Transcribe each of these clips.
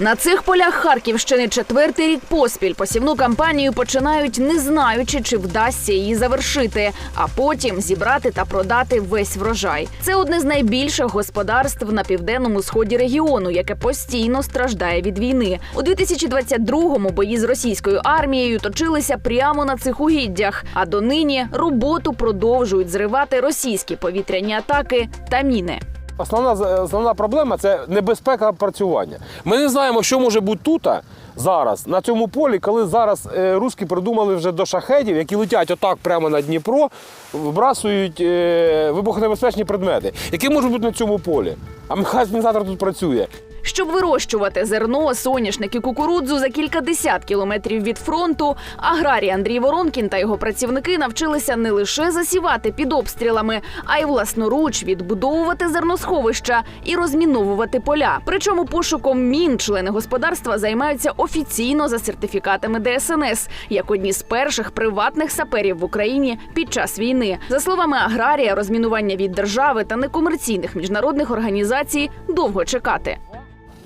На цих полях Харківщини четвертий рік поспіль посівну кампанію починають не знаючи, чи вдасться її завершити, а потім зібрати та продати весь врожай. Це одне з найбільших господарств на південному сході регіону, яке постійно страждає від війни. У 2022-му бої з російською армією точилися прямо на цих угіддях. А донині роботу продовжують зривати російські повітряні атаки та міни. Основна, основна проблема це небезпека працювання. Ми не знаємо, що може бути тут зараз, на цьому полі, коли зараз е, русські придумали вже до шахедів, які летять отак прямо на Дніпро, вбрасують е, вибухонебезпечні предмети, які можуть бути на цьому полі. А механізатор тут працює. Щоб вирощувати зерно, соняшник і кукурудзу за кількадесят кілометрів від фронту, аграрій Андрій Воронкін та його працівники навчилися не лише засівати під обстрілами, а й власноруч відбудовувати зерносховища і розміновувати поля. Причому пошуком мін члени господарства займаються офіційно за сертифікатами ДСНС, як одні з перших приватних саперів в Україні під час війни. За словами аграрія, розмінування від держави та некомерційних міжнародних організацій довго чекати.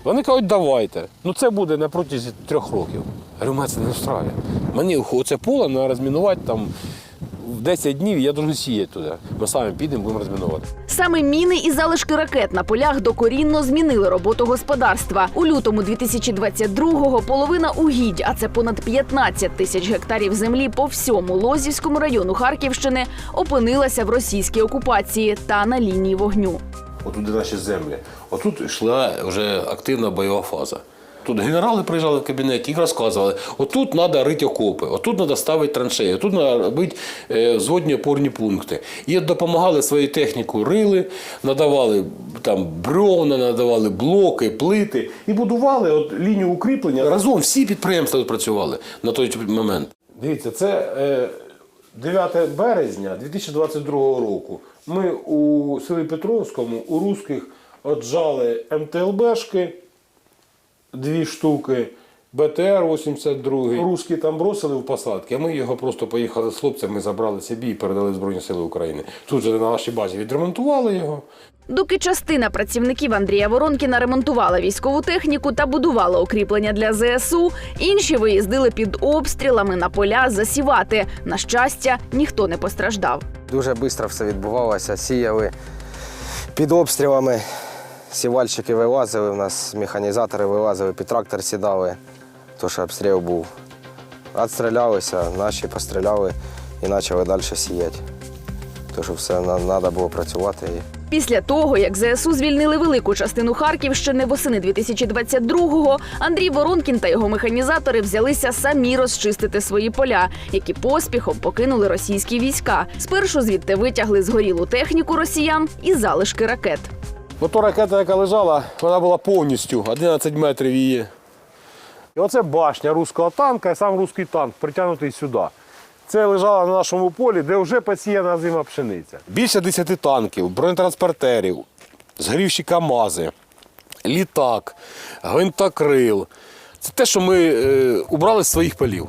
Вони кажуть, давайте. Ну це буде на протязі трьох років. Я говорю, мене це не встраює. Мені оце поле треба розмінувати там в 10 днів, я дуже сіяти туди. Ми самі підемо, будемо розмінувати. Саме міни і залишки ракет на полях докорінно змінили роботу господарства. У лютому 2022-го половина угідь, а це понад 15 тисяч гектарів землі по всьому Лозівському району Харківщини, опинилася в російській окупації та на лінії вогню. Отут наші землі. Отут йшла вже активна бойова фаза. Тут генерали приїжджали в кабінет і розказували, отут треба рити окопи, отут треба ставити траншеї, тут треба робити е, зводні опорні пункти. І допомагали свою техніку, рили, надавали там бревна, надавали блоки, плити і будували от лінію укріплення. Разом всі підприємства працювали на той момент. Дивіться, це е, 9 березня 2022 року. Ми у селі Петровському у русських отжали МТЛБшки дві штуки, БТР-82. Русські там бросили в посадки, а ми його просто поїхали з хлопцями, забрали собі і передали Збройні Сили України. Тут же на нашій базі відремонтували його. Доки частина працівників Андрія Воронкіна ремонтувала військову техніку та будувала укріплення для ЗСУ, інші виїздили під обстрілами на поля засівати. На щастя, ніхто не постраждав. Дуже швидко все відбувалося. Сіяли під обстрілами. Сівальщики вилазили, у нас механізатори вилазили, під трактор сідали, то що обстріл був. Отстрілялися, наші постріляли і почали далі сіяти. То що все треба було працювати. Після того, як ЗСУ звільнили велику частину Харківщини восени 2022-го, Андрій Воронкін та його механізатори взялися самі розчистити свої поля, які поспіхом покинули російські війська. Спершу звідти витягли згорілу техніку росіян і залишки ракет. Ото ракета, яка лежала, вона була повністю 11 метрів її. І оце башня руського танка, і сам руський танк притягнутий сюди. Це лежало на нашому полі, де вже посіяна зима пшениця. Більше 10 танків, бронетранспортерів, згорівші КАМАЗи, літак, гвинтокрил. Це те, що ми е, убрали з своїх полів.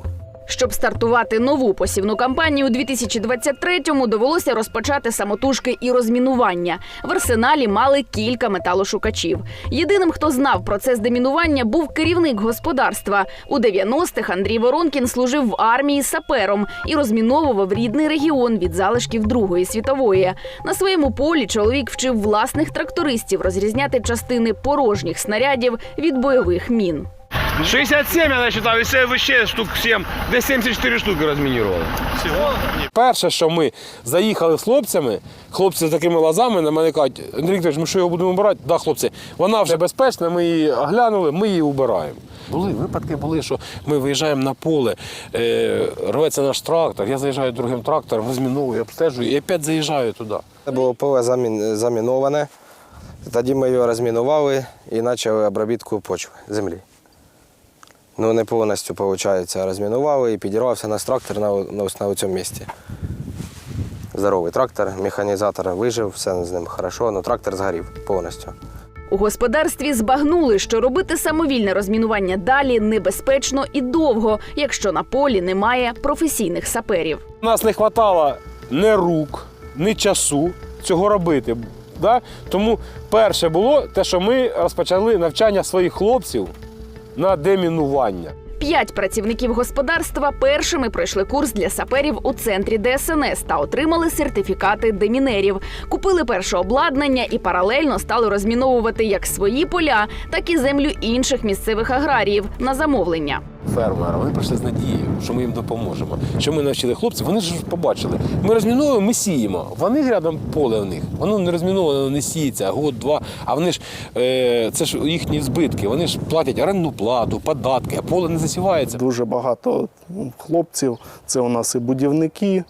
Щоб стартувати нову посівну кампанію у 2023-му довелося розпочати самотужки і розмінування. В арсеналі мали кілька металошукачів. Єдиним, хто знав процес демінування, був керівник господарства. У 90-х Андрій Воронкін служив в армії сапером і розміновував рідний регіон від залишків Другої світової. На своєму полі чоловік вчив власних трактористів розрізняти частини порожніх снарядів від бойових мін. 67 я насчитал, и все вообще штук 7, до 74 штуки разминировали. Перше, що ми заїхали з хлопцями, хлопці з такими лазами на мене кажуть, Андрій Вікторович, ми що його будемо обирати? Да, хлопці, вона вже безпечна, ми її оглянули, ми її убираємо. Були випадки, були, що ми виїжджаємо на поле, е, рветься наш трактор, я заїжджаю другим трактором, розміновую, обстежую і опять заїжджаю туди. Це було поле замін- заміноване. Тоді ми його розмінували і почали обробітку почви землі. Ну, не повністю, виходить, розмінували і підірвався наш трактор на, на, на цьому місці. Здоровий трактор, механізатор вижив, все з ним хорошо, але трактор згорів повністю. У господарстві збагнули, що робити самовільне розмінування далі небезпечно і довго, якщо на полі немає професійних саперів. У нас не вистачало ні рук, ні часу цього робити. Да? Тому перше було те, що ми розпочали навчання своїх хлопців на демінування. П'ять працівників господарства першими пройшли курс для саперів у центрі ДСНС та отримали сертифікати демінерів. Купили перше обладнання і паралельно стали розміновувати як свої поля, так і землю інших місцевих аграріїв на замовлення. Фермери, вони прийшли з надією, що ми їм допоможемо. Що ми навчили хлопців, вони ж побачили. Ми розміновуємо, ми сіємо. Вони рядом поле в них. Воно не розміновано, не сіється, год, два. А вони ж е, це ж їхні збитки. Вони ж платять орендну плату, податки, а поле не засівається. Дуже багато хлопців. Це у нас і будівники,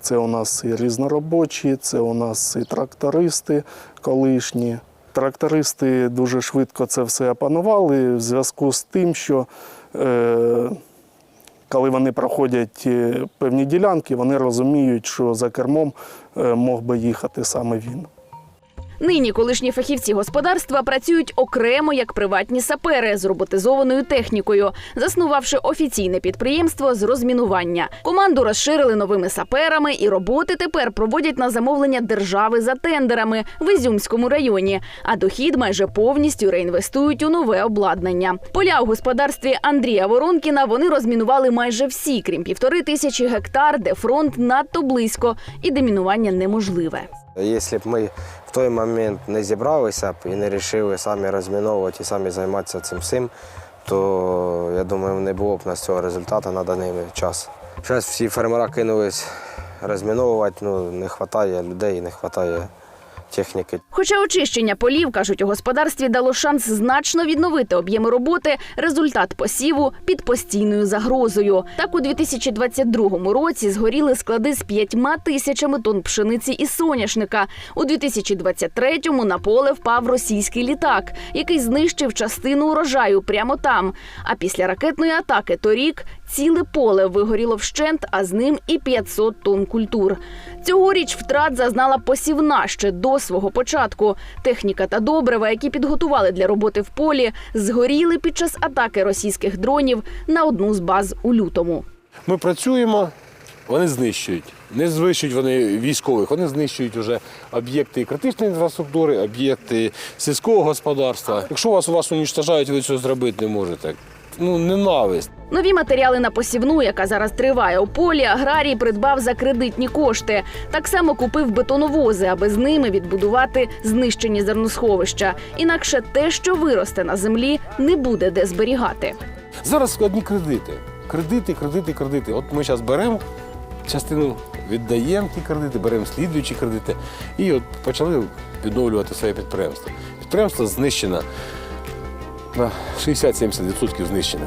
це у нас і різноробочі, це у нас і трактористи колишні. Трактористи дуже швидко це все опанували в зв'язку з тим, що е, коли вони проходять е, певні ділянки, вони розуміють, що за кермом е, мог би їхати саме він. Нині колишні фахівці господарства працюють окремо як приватні сапери з роботизованою технікою, заснувавши офіційне підприємство з розмінування. Команду розширили новими саперами, і роботи тепер проводять на замовлення держави за тендерами в Ізюмському районі. А дохід майже повністю реінвестують у нове обладнання. Поля у господарстві Андрія Воронкіна вони розмінували майже всі, крім півтори тисячі гектар, де фронт надто близько і демінування неможливе. Якщо б ми в той момент не зібралися б і не вирішили самі розміновувати і самі займатися цим всім, то я думаю, не було б у нас цього результату на даний час. Зараз всі фермера кинулись розміновувати, ну не вистачає людей, не вистачає техніки. Хоча очищення полів, кажуть, у господарстві дало шанс значно відновити об'єми роботи, результат посіву під постійною загрозою. Так у 2022 році згоріли склади з п'ятьма тисячами тонн пшениці і соняшника. У 2023-му на поле впав російський літак, який знищив частину урожаю прямо там. А після ракетної атаки торік ціле поле вигоріло вщент, а з ним і 500 тонн культур. Цьогоріч втрат зазнала посівна ще до свого початку. Техніка та добрива, які підготували для роботи в полі, згоріли під час атаки російських дронів на одну з баз у лютому. Ми працюємо, вони знищують. Не знищують вони військових, вони знищують вже об'єкти критичної інфраструктури, об'єкти сільського господарства. Якщо вас у вас унічтожають, ви цього зробити не можете. Ну, ненависть. Нові матеріали на посівну, яка зараз триває у полі, аграрій придбав за кредитні кошти. Так само купив бетоновози, аби з ними відбудувати знищені зерносховища. Інакше те, що виросте на землі, не буде де зберігати. Зараз складні кредити. Кредити, кредити, кредити. От ми зараз беремо частину, віддаємо ті кредити, беремо слідуючі кредити і от почали відновлювати своє підприємство. Підприємство знищено на 60-70% знищено.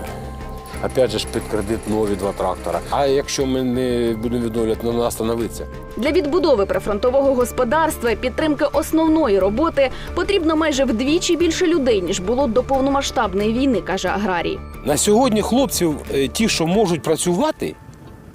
Опять же під кредит нові два трактора. А якщо ми не будемо відновлювати, то вона остановиться. Для відбудови прифронтового господарства і підтримки основної роботи потрібно майже вдвічі більше людей ніж було до повномасштабної війни, каже аграрій. На сьогодні хлопців, е, ті, що можуть працювати,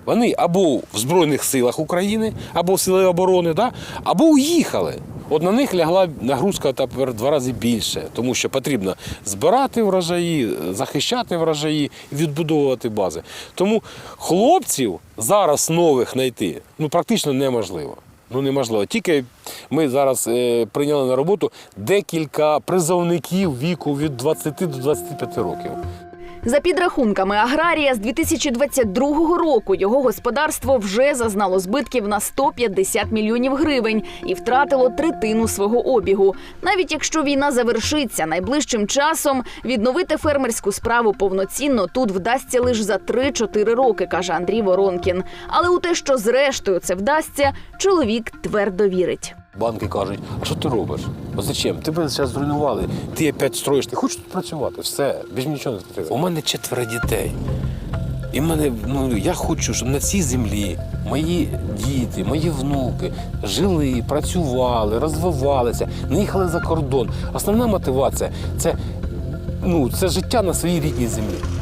вони або в Збройних силах України, або в сили оборони, да? або уїхали. От на них лягла нагрузка тепер два рази більше, тому що потрібно збирати врожаї, захищати врожаї відбудовувати бази. Тому хлопців зараз нових знайти ну, практично неможливо. Ну неможливо. Тільки ми зараз е, прийняли на роботу декілька призовників віку від 20 до 25 років. За підрахунками аграрія з 2022 року його господарство вже зазнало збитків на 150 мільйонів гривень і втратило третину свого обігу. Навіть якщо війна завершиться найближчим часом, відновити фермерську справу повноцінно тут вдасться лише за 3-4 роки, каже Андрій Воронкін. Але у те, що зрештою це вдасться, чоловік твердо вірить. Банки кажуть, а що ти робиш? От зачем? Тебе зараз зруйнували, ти опять строїш, ти хочеш тут працювати, все, більш нічого не потрібно. У мене четверо дітей. І мене, ну, я хочу, щоб на цій землі мої діти, мої внуки жили, працювали, розвивалися, не їхали за кордон. Основна мотивація це, ну, це життя на своїй рідній землі.